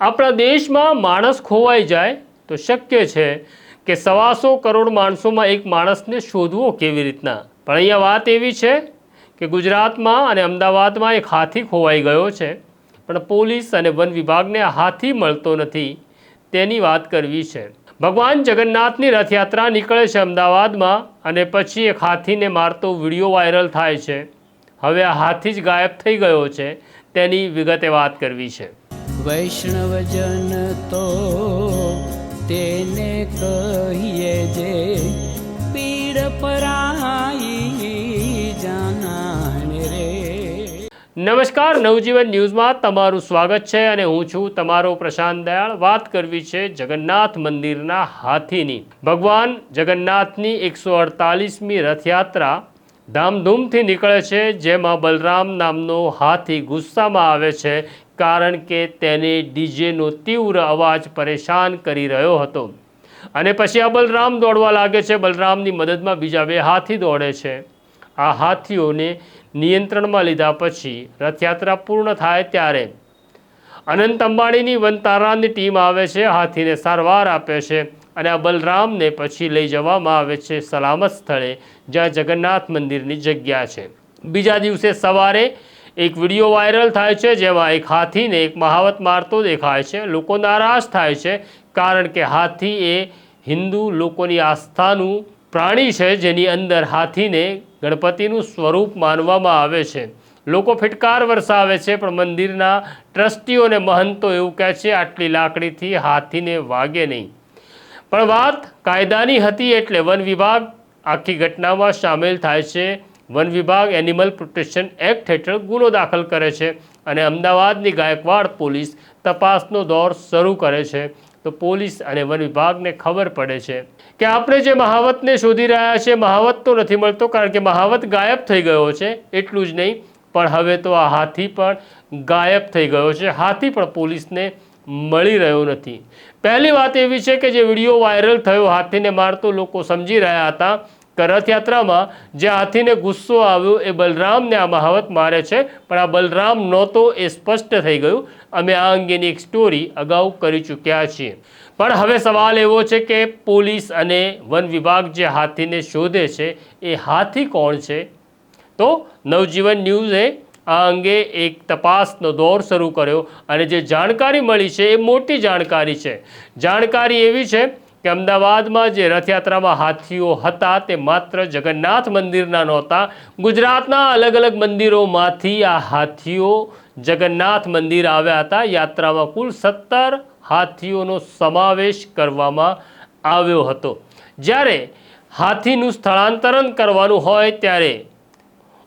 આપણા દેશમાં માણસ ખોવાઈ જાય તો શક્ય છે કે સવાસો કરોડ માણસોમાં એક માણસને શોધવો કેવી રીતના? પણ અહીંયા વાત એવી છે કે ગુજરાતમાં અને અમદાવાદમાં એક હાથી ખોવાઈ ગયો છે, પણ પોલીસ અને વન વિભાગને હાથી મળતો નથી તેની વાત કરવી છે. ભગવાન જગન્નાથની રથયાત્રા નીકળે છે અમદાવાદમાં અને પછી એક હાથીને મારતો વીડિયો વાયરલ થાય છે. હવે આ હાથી જ ગાયબ થઈ ગયો છે તેની વિગતે વાત કરવી છે. વૈષ્ણવજન તો તેને કહીએ જે પીડ પરાઈ જાનાને રે. નમસ્કાર, નવજીવન ન્યૂઝમાં તમારું સ્વાગત છે અને હું છું તમારો પ્રશાંત દયાળ. વાત કરવી છે જગન્નાથ મંદિરના હાથીની. ભગવાન જગન્નાથની એકસો અડતાલીસમી રથયાત્રા ધામધૂમથી નીકળે છે, જેમાં બલરામ નામનો હાથી ગુસ્સામાં આવે છે. કારણ કે તેને ડીજેનો તીવ્ર અવાજ પરેશાન કરી રહ્યો હતો. અને પછી આ બલરામ દોડવા લાગે છે. બલરામની મદદમાં બીજા બે હાથી દોડે છે. આ હાથીઓને નિયંત્રણમાં લીધા પછી રથયાત્રા પૂર્ણ થાય ત્યારે અનંત અંબાણીની વનતારાની ટીમ આવે છે, હાથીને સારવાર આપે છે અને આ બલરામને પછી લઈ જવામાં આવે છે સલામત સ્થળે, જ્યાં જગન્નાથ મંદિરની જગ્યા છે. બીજા દિવસે સવારે એક વીડિયો વાયરલ થાય છે જેમાં એક હાથીને એક મહાવત મારતો દેખાય છે. લોકો નારાજ થાય છે કારણ કે હાથી એ હિન્દુ લોકોની આસ્થાનું પ્રાણી છે જેની અંદર હાથીને ગણપતિનું સ્વરૂપ માનવામાં આવે છે. લોકો ફિટકાર વરસાવે છે પણ મંદિરના ટ્રસ્ટીઓ અને મહંતો એવું કહે છે, આટલી લાકડીથી હાથીને વાગે નહીં. પણ વાત કાયદાની હતી એટલે વન વિભાગ આખી ઘટનામાં સામેલ થાય છે. વન વિભાગ એનિમલ પ્રોટેક્શન એક્ટ હેઠળ ગુનો દાખલ કરે છે અને અમદાવાદની ગાયકવાડ પોલીસ તપાસનો દોર શરૂ કરે છે. તો પોલીસ અને વન વિભાગને ખબર પડે છે કે આપણે જે મહાવતને શોધી રહ્યા છે મહાવત તો નથી મળતો કારણ કે મહાવત ગાયબ થઈ ગયો છે, એટલું જ નહીં. પણ હવે તો આ હાથી પણ ગાયબ થઈ ગયો છે. હાથી પણ પોલીસને મળી રહ્યો નથી. પહેલી વાત એવી છે કે જે વીડિયો વાયરલ થયો, હાથીને મારતો લોકો સમજી રહ્યા હતા. કે રથયાત્રામાં જે હાથીને ગુસ્સો આવ્યો એ બલરામને આ મહાવત મારે છે, પણ આ બલરામ નહોતો એ સ્પષ્ટ થઈ ગયું. અમે આ અંગેની એક સ્ટોરી અગાઉ કરી ચૂક્યા છીએ. પણ હવે સવાલ એવો છે કે પોલીસ અને વન વિભાગ જે હાથીને શોધે છે, એ હાથી કોણ છે? તો નવજીવન ન્યૂઝે આ અંગે એક તપાસનો દોર શરૂ કર્યો અને જે જાણકારી મળી છે એ મોટી જાણકારી છે. જાણકારી એવી છે કે અમદાવાદમાં જે રથયાત્રામાં હાથીઓ હતા તે માત્ર જગન્નાથ મંદિરના નહોતા, ગુજરાતના અલગ અલગ મંદિરોમાંથી આ હાથીઓ જગન્નાથ મંદિર આવ્યા હતા. યાત્રામાં કુલ સત્તર હાથીઓનો સમાવેશ કરવામાં આવ્યો હતો. જ્યારે હાથીનું સ્થળાંતરણ કરવાનું હોય ત્યારે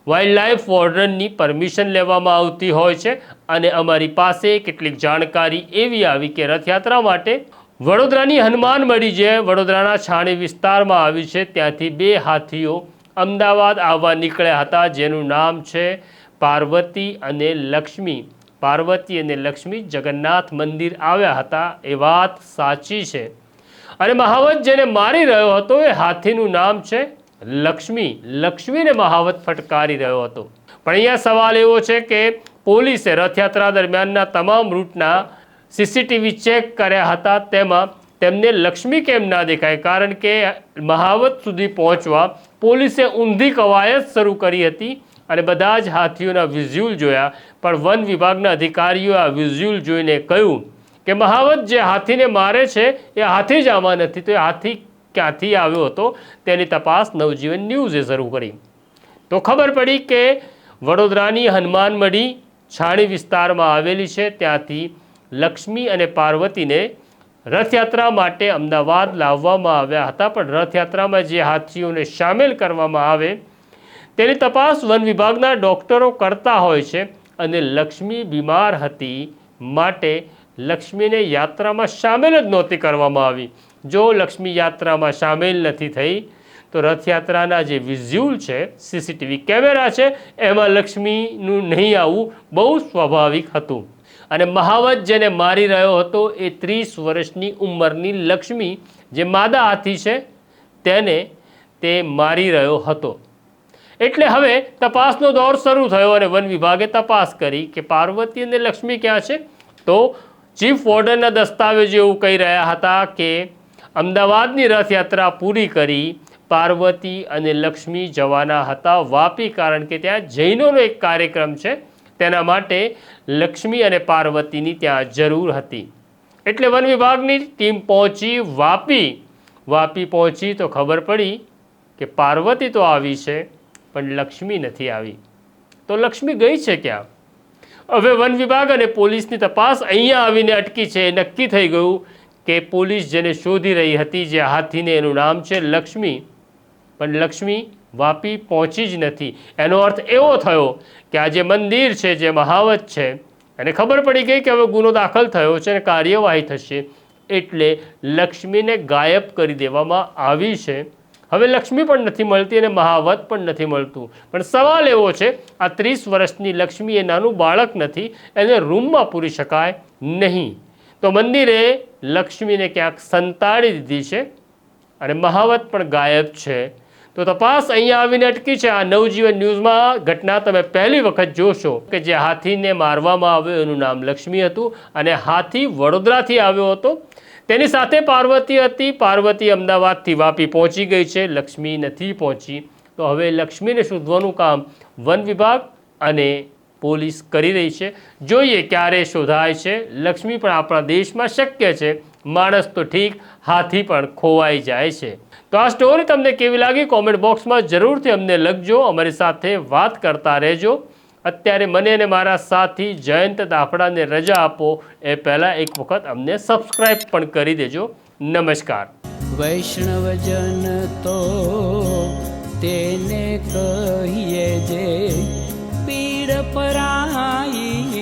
વાઇલ્ડલાઇફ વોર્ડનની પરમિશન લેવામાં આવતી હોય છે. અને અમારી પાસે કેટલીક જાણકારી એવી આવી કે રથયાત્રા માટે વડોદરાની હનુમાન મળી જે વડોદરાના છાણી વિસ્તારમાં આવી છે, ત્યાંથી બે હાથીઓ અમદાવાદ આવવા નીકળ્યા હતા, જેનું નામ છે પાર્વતી અને લક્ષ્મી. પાર્વતી અને લક્ષ્મી જગન્નાથ મંદિર આવ્યા હતા, એ વાત સાચી છે. અને મહાવત જેને મારી રહ્યો હતો, એ હાથીનું નામ છે લક્ષ્મી. લક્ષ્મીને મહાવત ફટકારી રહ્યો હતો. પણ અહીંયા સવાલ એવો છે કે પોલીસે રથયાત્રા દરમિયાનના તમામ રૂટના સીસીટીવી ચેક કર્યા હતા તેમાં તેમને લક્ષ્મી કેમ ના દેખાય કારણ કે મહાવત સુધી પહોંચવા પોલીસે ઊંધી કવાયત શરૂ કરી હતી અને બધા જ હાથીઓના વિઝ્યુઅલ જોયા. પણ વન વિભાગના અધિકારીઓ આ વિઝ્યુઅલ જોઈને કહ્યું કે મહાવત જે હાથીને મારે છે એ હાથી જ આમાં નથી. તો એ હાથી ક્યાંથી આવ્યો હતો તેની તપાસ નવજીવન ન્યૂઝે શરૂ કરી. તો ખબર પડી કે વડોદરાની હનુમાનમઢી છાણી વિસ્તારમાં આવેલી છે. ત્યાંથી લક્ષ્મી અને પાર્વતીને રથયાત્રા માટે અમદાવાદ લાવવામાં આવ્યા હતા. પણ રથયાત્રામાં જે હાથીઓને સામેલ કરવામાં આવે, તેની તપાસ વન વિભાગના ડૉક્ટરો કરતા હોય છે અને લક્ષ્મી બીમાર હતી માટે લક્ષ્મીને યાત્રામાં સામેલ જ નહોતી કરવામાં આવી. જો લક્ષ્મી યાત્રામાં સામેલ નથી થઈ, તો રથયાત્રાના જે વિઝ્યુઅલ છે, સીસીટીવી કેમેરા છે, એમાં લક્ષ્મીનું નહીં આવવું બહુ સ્વાભાવિક હતું. અને મહાવત જેને મારી રહ્યો હતો એ ત્રીસ વર્ષની ઉંમરની લક્ષ્મી જે માદા હાથી છે તેને તે મારી રહ્યો હતો. એટલે હવે તપાસનો દોર શરૂ થયો અને વન વિભાગે તપાસ કરી કે પાર્વતી અને લક્ષ્મી ક્યાં છે? તો ચીફ વોર્ડનના દસ્તાવેજો એવું કહી રહ્યા હતા કે અમદાવાદની રથયાત્રા પૂરી કરી પાર્વતી અને લક્ષ્મી જવાના હતા વાપી કારણ કે ત્યાં જૈનોનો એક કાર્યક્રમ છે. તેના માટે લક્ષ્મી અને પાર્વતીની ત્યાં જરૂર હતી. એટલે વન વિભાગની ટીમ પહોંચી વાપી. વાપી પહોંચી તો ખબર પડી કે પાર્વતી તો આવી છે, પણ લક્ષ્મી નથી આવી. તો લક્ષ્મી ગઈ છે ક્યાં? હવે વન વિભાગ અને પોલીસની તપાસ અહીંયા આવીને અટકી છે. નક્કી થઈ ગયું કે પોલીસ જેને શોધી રહી હતી જે હાથીને એનું નામ છે લક્ષ્મી. પણ લક્ષ્મી વાપી પહોંચી જ નથી. એનો અર્થ એવો થયો કે આ જે મંદિર છે, જે મહાવત છે, એને ખબર પડી ગઈ કે હવે ગુનો દાખલ થયો છે અને કાર્યવાહી થશે એટલે લક્ષ્મીને ગાયબ કરી દેવામાં આવી છે. હવે લક્ષ્મી પણ નથી મળતી અને મહાવત પણ નથી મળતું. પણ સવાલ એવો છે, આ ત્રીસ વર્ષની લક્ષ્મી એ નાનું બાળક નથી, એને રૂમમાં પૂરી શકાય નહીં. તો મંદિરે લક્ષ્મીને ક્યાંક સંતાડી દીધી છે અને મહાવત પણ ગાયબ છે. તો તપાસ અહીંયા આવીને અટકી છે. આ નવજીવન ન્યૂઝમાં ઘટના તમે પહેલી વખત જોશો કે જે હાથીને મારવામાં આવ્યો એનું નામ લક્ષ્મી હતું અને હાથી વડોદરાથી આવ્યો હતો. તેની સાથે પાર્વતી હતી. પાર્વતી અમદાવાદથી વાપી પહોંચી ગઈ છે. લક્ષ્મી નથી પહોંચી. તો હવે લક્ષ્મીને શોધવાનું કામ વન વિભાગ અને પોલીસ કરી રહી છે. જોઈએ ક્યારે શોધાય છે. લક્ષ્મી પણ આપણા દેશમાં શક્ય છે. માણસ તો ઠીક, હાથી પણ ખોવાઈ જાય છે. તો આ સ્ટોરી તમને કેવી લાગી? કોમેન્ટ બોક્સમાં જરૂરથી અમને લખજો. અમારી સાથે વાત કરતા રહેજો. અત્યારે મને અને મારા સાથી જયંત દાફડાને રજા આપો એ પહેલાં એક વખત અમને સબસ્ક્રાઈબ પણ કરી દેજો. નમસ્કાર. વૈષ્ણવજન તો તેને કહીએ જે પીડ પરાઈ